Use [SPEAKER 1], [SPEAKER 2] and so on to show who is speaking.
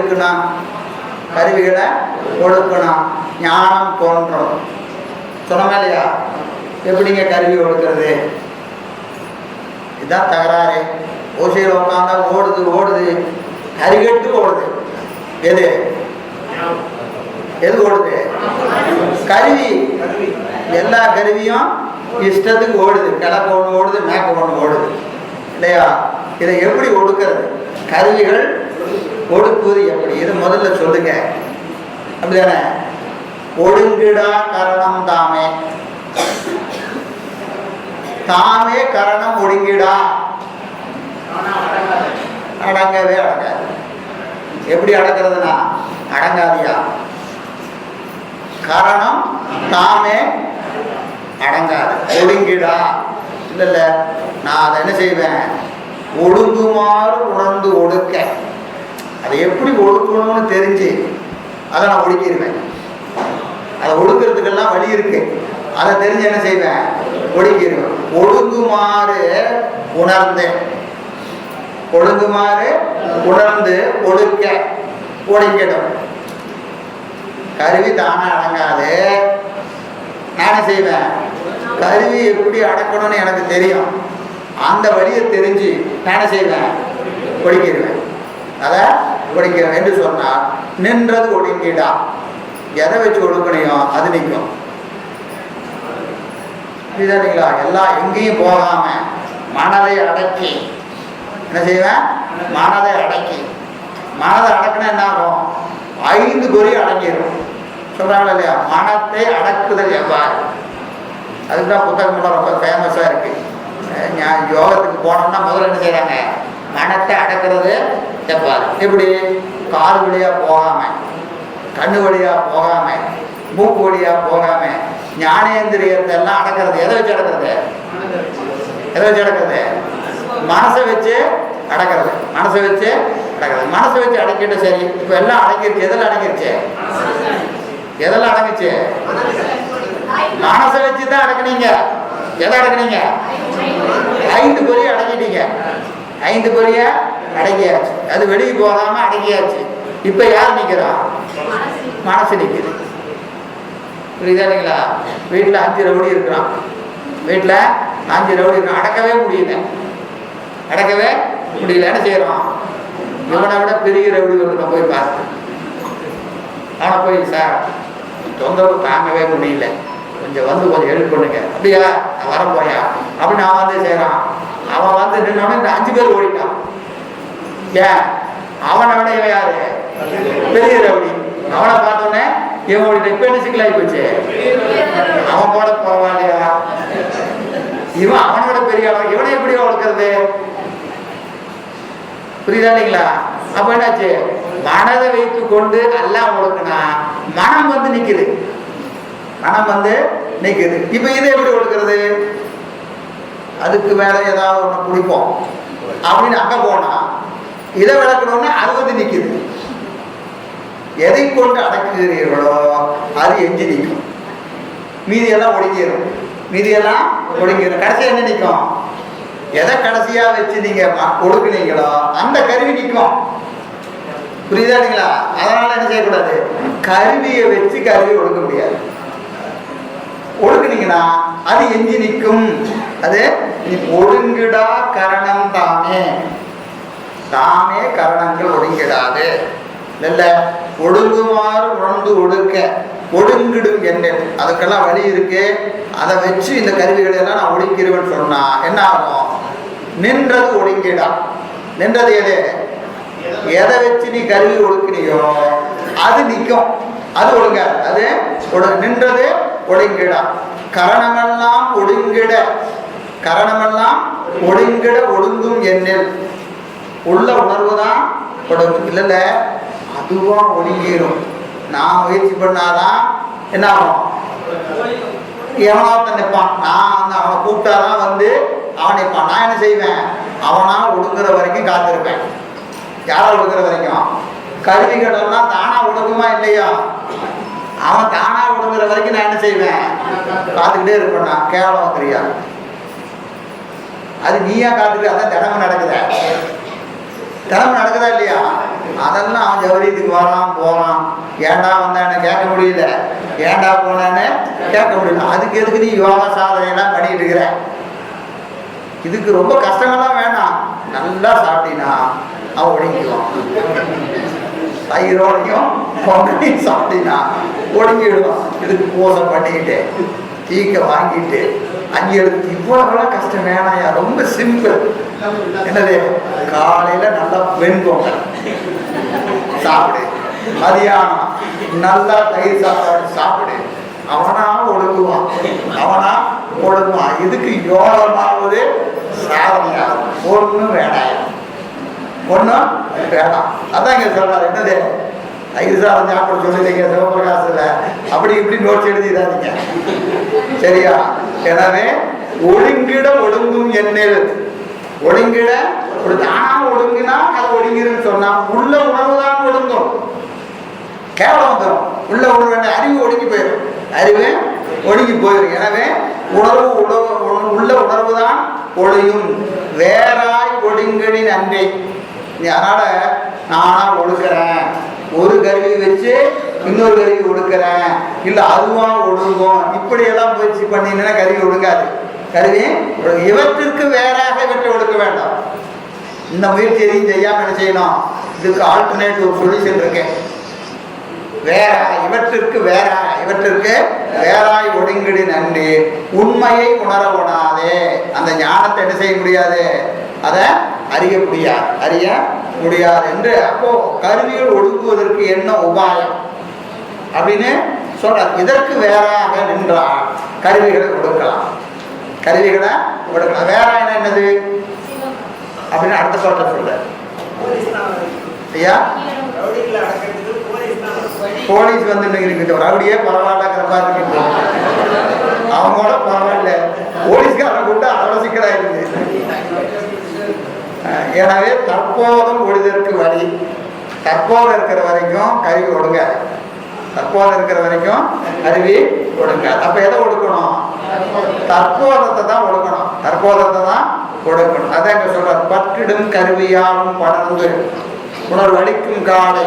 [SPEAKER 1] ஒடுக்கணும் கருவிகளை ஒடுக்கணும் ஞானம் தோன்றும். சொன்னோமா இல்லையா? எப்படிங்க கருவி ஒடுக்கிறது? இதுதான் தகராறு. ஓசையில் உட்காந்தா ஓடுது ஓடுது. கரிகட்டு ஓடுது. எது? எது ஓடுது? கருவி. எல்லா கருவியும் இஷ்டத்துக்கு ஓடுது. கிழக்கு ஒன்று ஓடுது மேக்க ஒன்று ஓடுது. இல்லையா? இதை எப்படி ஒடுக்கிறது? கருவிகள் ஒடுக்குவது எப்படி? இது முதல்ல சொல்லுங்க. அப்படிதானே? ஒடுங்கிடா கரணம் தாமே. தாமே கரணம் ஒடுங்கிடா அடங்கவே அடங்காது. எப்படி அடக்கிறதுனா அடங்காதியா? கரணம் தாமே அடங்காது. ஒடுங்கிடா இல்லை இல்லை நான் அதை என்ன செய்வேன்? ஒடுங்குமாறு உணர்ந்து ஒடுக்க. அதை எப்படி ஒடுக்கணும்னு தெரிஞ்சு அதை நான் ஒடுக்கிடுவேன். அதை ஒடுக்கிறதுக்கெல்லாம் வழி இருக்கு. அதை தெரிஞ்சு என்ன செய்வேன்? ஒடுக்கிடுவேன். ஒடுங்குமாறு உணர்ந்தேன். ஒடுங்குமாறு உணர்ந்து ஒடுக்க ஒடுங்கிடும் கருவி தானே அடங்காது. நான் என்ன செய்வேன்? கருவி எப்படி அடக்கணும்னு எனக்கு தெரியும். அந்த வழியை தெரிஞ்சு நான் என்ன செய்வேன்? ஒடுக்கிடுவேன். அதை ஒடுக்கிறேன் என்று சொன்னால் நின்றது ஒடுங்கிடா. எதை வச்சு ஒடுக்கணையோ அது நிற்கும். சரிங்களா எல்லாம் எங்கேயும் போகாம மனதை அடக்கி. என்ன செய்வேன்? மனதை அடக்கி. மனதை அடக்கினா என்ன ஆகும்? ஐந்து பொறி அடங்கிடும் சொல்றாங்களா இல்லையா? மனத்தை அடக்குதல் எவ்வாறு? அதுக்கு தான் புத்தகம்லாம் ரொம்ப ஃபேமஸாக இருக்கு. அஹ் யோகத்துக்கு போனோம்னா முதல்ல என்ன செய்கிறாங்க மனத்தை அடக்கிறது எவ்வாறு எப்படி? கால் வழியா போகாம கண்ணு வழியா போகாம மூக்கு வழியா போகாம ஞானேந்திரியத்தை எல்லாம் அடக்கிறது. எதை வச்சு அடக்கிறது? எதை வச்சு அடக்கிறது? மனசை வச்சு அடக்கிறது. மனசை வச்சு அடக்கிறது. மனசை வச்சு அடக்கிட்டு சரி இப்போ எல்லாம் அடங்கிருச்சு. எதில் அடங்கிருச்சு? எதெல்லாம் அடங்குச்சு? மனசை வச்சு தான் அடக்குனீங்க. எதை அடக்குனீங்க? ஐந்து பொரிய அடக்கிட்டீங்க. ஐந்து பொரிய அடக்கியாச்சு அது வெளியே போகாம அடங்கியாச்சு. இப்ப யார் நிக்கிறா? மனசு நிக்குது. புரியுதா இல்லைங்களா? வீட்டில் அஞ்சு ரவுடி இருக்கிறான். வீட்டில் அஞ்சு ரவுடி இருக்கான் அடக்கவே முடியல. அடக்கவே முடியல. என்ன செய்யறோம் இவனை விட பெரிய ரவுடி ஒருத்தன் போய் பார்த்து. ஆனா போய் சார் தொந்தரவு தாங்கவே முடியல. கொஞ்சம் வந்து கொஞ்சம் ஹெல்ப் பண்ணுங்க. அப்படியா? நான் வர அப்படின்னு அவன் வந்து செய்கிறான் அவன் வந்து நின்னவன இந்த அஞ்சு பேர் ஓடிட்டான். ஏன்? அவனை விட இவன் யாரு? பெரிய ரவுடி. அவனை பார்த்தோன்னே இவன் ஓடிட்டு இப்போ என்ன சிக்கலாகி போச்சு. அவன் போட பரவாயில்லையா இவன் அவனோட பெரிய ஆளா? இவனை எப்படி வளர்க்கறது? புரியுதா இல்லைங்களா? அப்ப என்னாச்சு? மனதை வைத்து கொண்டு எல்லாம் ஒழுக்குனா மனம் வந்து நிக்குது. மனம் வந்து நிக்குது. இப்ப இதை எப்படி ஒழுக்கிறது அதுக்கு மேலே ஏதாவது ஒன்று குடிப்போம். அப்படின்னு அங்கே போனால் இதை விளக்கணும்னா அறுபது நிற்கிது எதை கொண்டு அடக்குகிறீர்களோ அது எஞ்சி நிற்கும். மீதியெல்லாம் ஒடுங்கிடும் மீதியெல்லாம் ஒடுங்கிடும் கடைசி என்ன நிற்கும்? எதை கடைசியாக வச்சு நீங்கள் ஒடுக்குனீங்களோ அந்த கருவி நிற்கும். புரியுதா இல்லைங்களா? என்ன செய்யக்கூடாது? கருவியை வச்சு கருவி ஒடுக்க முடியாது. ஒடுங்கினீங்கன்னா அது எஞ்சி நிற்கும்? அது நீ- ஒடுங்கிடா கரணம் தாமே தாமே கரணங்கள் ஒடுங்கிடாது இல்ல ஒடுங்குமாறு உணர்ந்து ஒடுக்க ஒடுங்கிடும் என்ன அதுக்கெல்லாம் வழி இருக்கு. அதை வச்சு இந்த கருவிகளை எல்லாம் நான் ஒடுக்கிடுவேன்னு சொன்னா என்ன ஆகும்? நின்றது ஒடுங்கிடா. நின்றது எது? எதை வச்சு நீ கருவி ஒடுக்கினியோ அது நிற்கும். அது ஒழுங்க அது நின்றது ஒடுங்கிடா. கரணமெல்லாம் ஒடுங்கிட. கரணமெல்லாம் ஒடுங்கிட ஒடுங்கும் எண்ணில் உள்ள உணர்வு தான் ஒடுங்கும். இல்லைல்ல அதுவும் அதுவா ஒடுங்கிடும் நான் முயற்சி பண்ணாதான் என்ன ஆகும் எவனா ஒருத்தன் நிற்பான். நான் வந்து அவனை கூப்பிட்டாதான் வந்து அவன் நிற்பான். நான் என்ன செய்வேன்? அவனா ஒடுங்குற வரைக்கும் காத்திருப்பேன். யாரா ஒடுங்குற வரைக்கும்? கருவிகள் எல்லாம் தானா ஒடுங்குமா இல்லையா? அவன் தானா விடுங்கிற வரைக்கும் நான் என்ன செய்வேன்? காத்துக்கிட்டே இருப்பேன் நான். கேவலம் தெரியா அது நீயா காத்துக்கிட்டு அதான் தினமும் நடக்குத? தினமும் நடக்குதா இல்லையா? அதெல்லாம் அவன் ஜவுரியத்துக்கு வரான் போறான் ஏன்டா வந்தான்னு கேட்க முடியல. ஏன்டா போனான்னு கேட்க முடியல. அதுக்கு எதுக்கு நீ யோகா சாதனையெல்லாம் பண்ணிட்டு இருக்கிற? இதுக்கு ரொம்ப கஷ்டங்கள்லாம் வேண்டாம் நல்லா சாப்பிட்டீனா அவன் ஒடுங்கிடுவான் தயிரோடையும் பொங்கலையும் சாப்பிட்டீங்கன்னா ஒடுங்கிடுவான். இதுக்கு பூசை பண்ணிக்கிட்டு தீக்க வாங்கிட்டு அஞ்சு எடுத்து இவ்வளவுலாம் கஷ்டம் வேணாயா? ரொம்ப சிம்பிள் என்னது காலையில நல்லா வெண்பொங்கல் சாப்பிடு. மதியானம் நல்லா தயிர் சாப்பாடு சாப்பிடு. அவனா ஒழுங்குவான் அவனா ஒழுங்குவான் இதுக்கு யோகமாவது சாதனையாகும் ஒன்றும் வேணாம் ஒன்றும் வேணாம். அதான் இங்க சொல்றாரு. என்னது? தயிர் சாதம் சாப்பிட சொல்லிட்டீங்க. சிவபிரகாசில் அப்படி இப்படி நோட்ஸ் எழுதிடாதீங்க. சரியா? எனவே ஒழுங்கிட ஒழுங்கும் எண்ணில் ஒழுங்கிட ஒரு தானா ஒழுங்கினா அது ஒழுங்குன்னு சொன்னா உள்ள உணர்வுதான் தான் கேவலம் வந்துடும் உள்ள உணர்வு அறிவு ஒடுங்கி போயிடும் அறிவு ஒழுங்கி போயிடும் எனவே உணர்வு உணவு உள்ள உணர்வு தான் ஒளியும் வேறாய் ஒடுங்கலின் அன்பே அதனால நானா ஒடுக்கிறேன். ஒரு கருவி வச்சு இன்னொரு கருவி ஒடுக்கிறேன். இல்ல அதுவா ஒடுங்கும். இப்படி எல்லாம் முயற்சி பண்ணினா கருவி ஒடுங்காது. கருவி இவற்றிற்கு வேறாக இவற்றை ஒடுக்க வேண்டாம். இந்த முயற்சி எதையும் செய்யாம என்ன செய்யணும்? இதுக்கு ஆல்டர்னேட் ஒரு சொல்யூஷன் இருக்கேன் வேற இவற்றிற்கு வேற இவற்றிற்கு வேறாய் ஒடுங்கிடு நன்றி. உண்மையை உணர உணாதே அந்த ஞானத்தை என்ன செய்ய முடியாது? அதை அறிய முடியாது அறிய? முடியாது. என்று அப்போ கருவிகள் ஒடுங்குவதற்கு என்ன உபாயம்? அப்படின்னு சொல்றார். இதற்கு வேறாக நின்றால் கருவிகளை கொடுக்கலாம் கருவிகளை கொடுக்கலாம் வேற என்ன என்னது? அப்படின்னு அடுத்த சொல்ற சொல்ற ஐயா? போலீஸ் வந்து இன்னைக்கு ரவுடியே பரவாயில்லங்கிற மாதிரி இருக்கு அவங்களோட பரவாயில்ல. போலீஸ்காரன் கூட்ட அதோட சிக்கலா எனவே தற்போதும் ஒழுதற்கு வழி தற்போது இருக்கிற வரைக்கும் கருவி ஒடுங்க. தற்போது இருக்கிற வரைக்கும் கருவி ஒடுங்க. அப்ப எதை ஒடுக்கணும்? தற்போதத்தை தான் ஒடுக்கணும். தற்போதத்தை தான் ஒடுக்கணும். அதான் இங்க சொல்ற பற்றிடும் கருவியாலும் படர்ந்து உணர்வளிக்கும் காலை